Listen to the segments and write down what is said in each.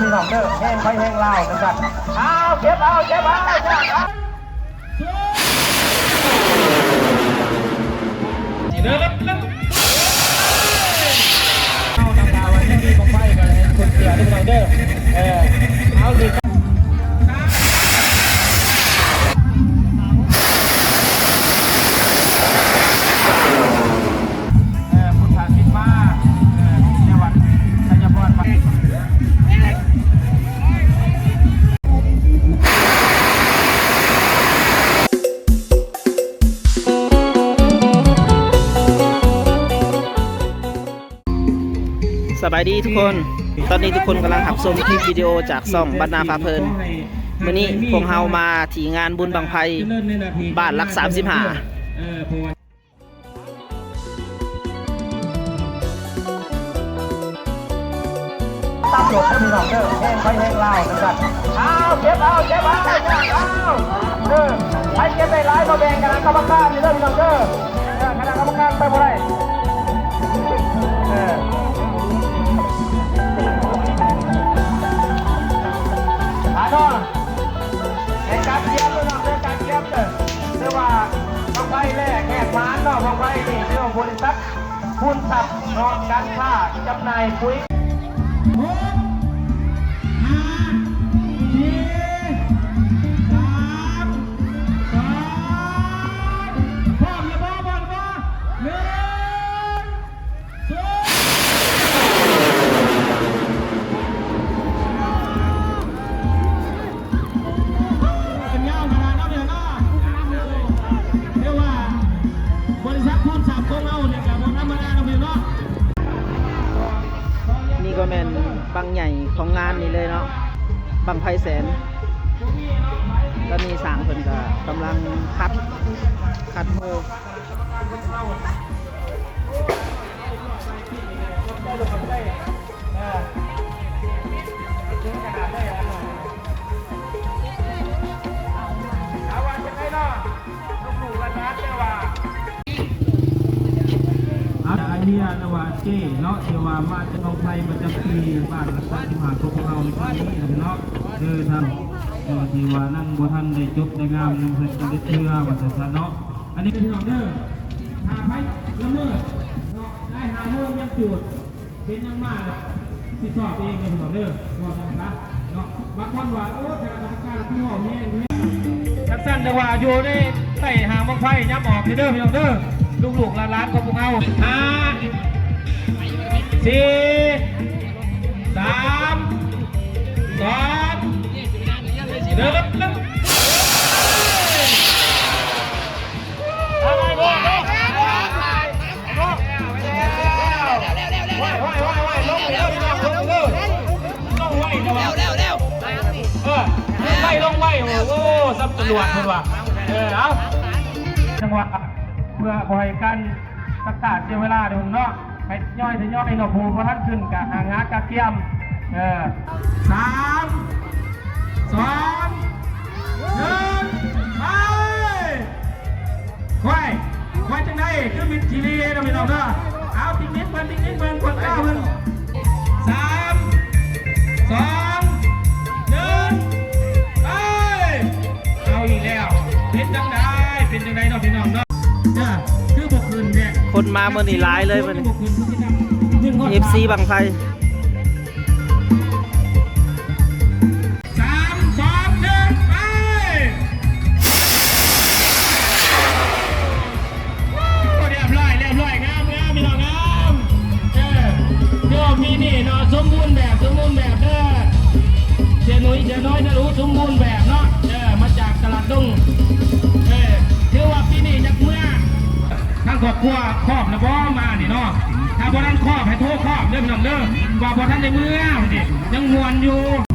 พี่น้องเด้อแห้งไปแห้งเล่านะครับเอาเก็บเอาเก็บเอาเก็บเอาเดินแล้วเอาดาวไว้ให้ดีของไฟกันให้คนเสียด้วยพี่น้องเด้อเออเอาดี ดีทุกคน ตอนนี้ทุกคนกำลังหับชมคลิปวิดีโอจากซ่องบรรณาพาเพลินวันนี้พวกเฮามาที่งานบุญบังไพบ้านรัก35เออเพราตั้งหลบให้พี่น้องเด้อแห้งไฟแห้งเลานะครับเอาเก็บเอาเก็บเอาเก็บเอาเออใครเก็บได้หลายมาแบ่งกันนะกรรมการนี่เด้อพี่น้องเด้อเออคณะกรรมการไปบ่ได้ รียกว่าต้องไปแลกแหกหมานเนาะบังไปนี่เรื่องบริษัทคุณทรัพย์เนการค้าจำหน่ายปุ๋ย บังใหญ่ของงานนี้เลยเนาะบังไพแสนก็มีสางเพิ่นก็กำลังคัดคัดโฮเอ นวาเจเนาะเทวามาจะเอาไทยมาจากปีบ้านรักษาที่หาของเราในปีนี้เนาะเด้อท่านเออที่ว่านั่งบ่ทันได้จบได้งามยังเพิ่นได้เชื่อว่าจะซะเนาะอันนี้พี่น้องเด้อหาไผละเมิดเนาะได้หาโมงยังจุดเป็นยังมากสิสอบเองพี่น้องเด้อว่าจังซะเนาะบางคนว่าโอ้คณะกรรมการผู้หอมนี่ทักสั้นจังหวะอยู่ในใต้หางบังไฟยับออกเด้อพี่น้องเด้อ ลูกลูกหลานของพวกเราห้าสี่สามสองเดินแล้วไล่ลงไว้โอ้โหซับตำรวจคนว่ะเออเอาจังหวะ เพื่อบ่อยกันประกาศเสียเวลาเดี๋ยวเนาะให้ย่อยถึงย่อยเนาะผู้พระท่านขึ้นกับหางากะเกียมเออสามสองหนึ่งไปควายควายจังไดคือมิดทีรีเราไม่ต้องเนาะเอาติ๊กนิดเพิ่นติ๊กนิดเพิ่นกดเก้าเพิ่น คนมาเมื่อนี้ร้ายเลยมันบกคืนคือจังหนึ่งคน FC บังไพสามสองหนึ่งไปโอ้เรียบร้อยเรียบร้อยงามงามพี่น้องงามเออโยมมีนี่เนาะสมบูรณ์แบบสมบูรณ์แบบเด้อเสียหนุ่ยเสียน้อยนะรู้สมบูรณ์แบบเนาะเออมาจากตลาดดง ครอบครัวครอบนะบ่มานี่เนาะถ้าบ่ทันครอบให้โทรครอบเด้อพี่น้องเด้อว่าบ่ทันได้เมื่อนี่ยังมวนอยู่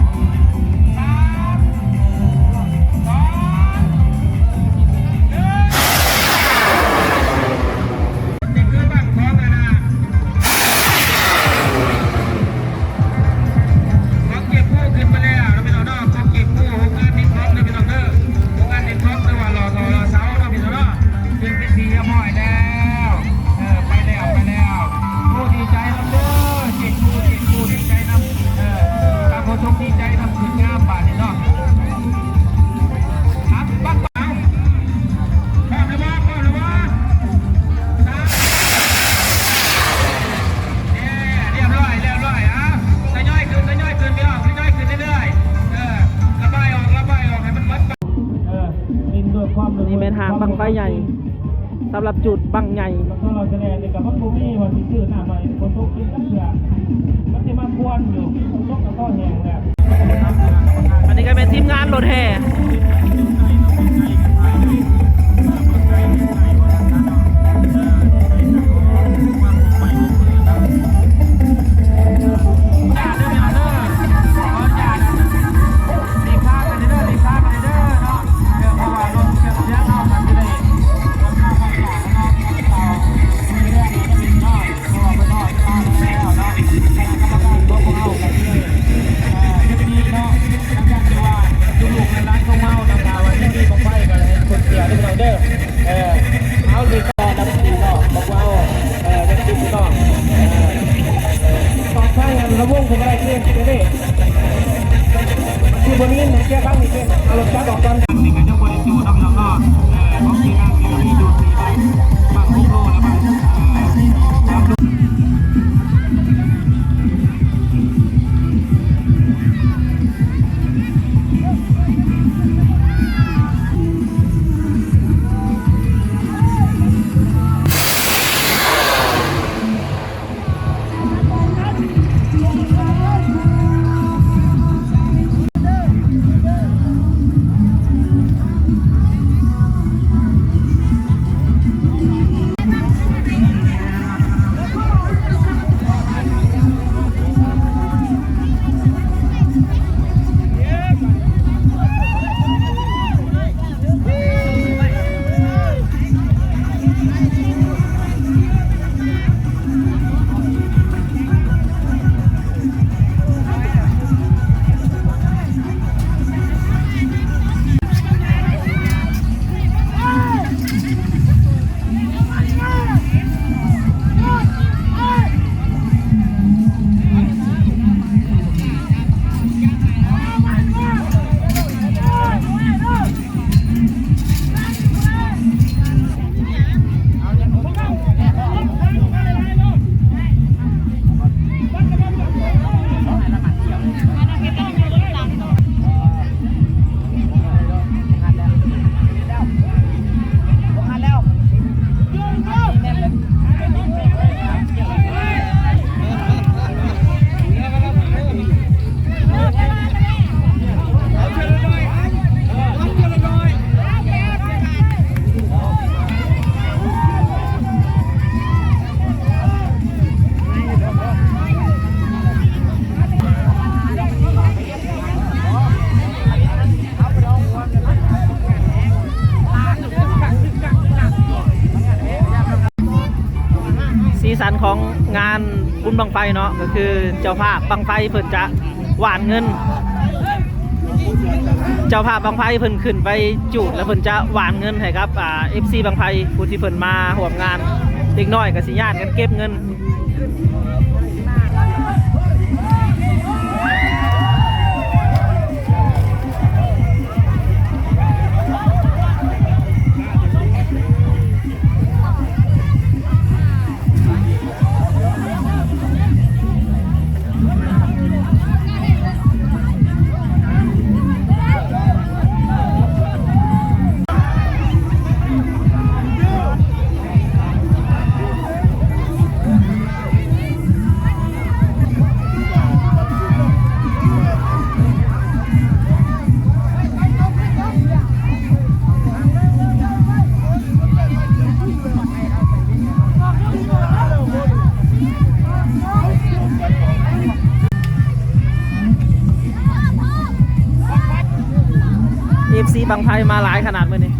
ใหญ่สำหรับจุดบังใหญ่แล้วก็เราจะแลในกับมันบ่มีว่าสิซื้อหน้าใหม่คนตกกินกันเถื่อมันสิมาควรอยู่ตกกับก็แห้งแล้วอันนี้ก็เป็นทีมงานรถแห่ ญบังไฟเนาะก็คือเจ้าภาพบังไฟเพิ่นจะหวานเงิน เจ้าภาพบังไฟเพิ่นขึ้นไปจูดแล้วเพิ่นจะหวานเงินให้ครับอ่าเอฟซีบังไฟผู้ที่เพิ่นมาห่วมงานเด็กน้อยก็สิญาติกันเก็บเงิน FC บังไทยมาหลายขนาดมื้อนี้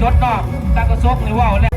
จดนอกตากระซหรือว่าวแล้ว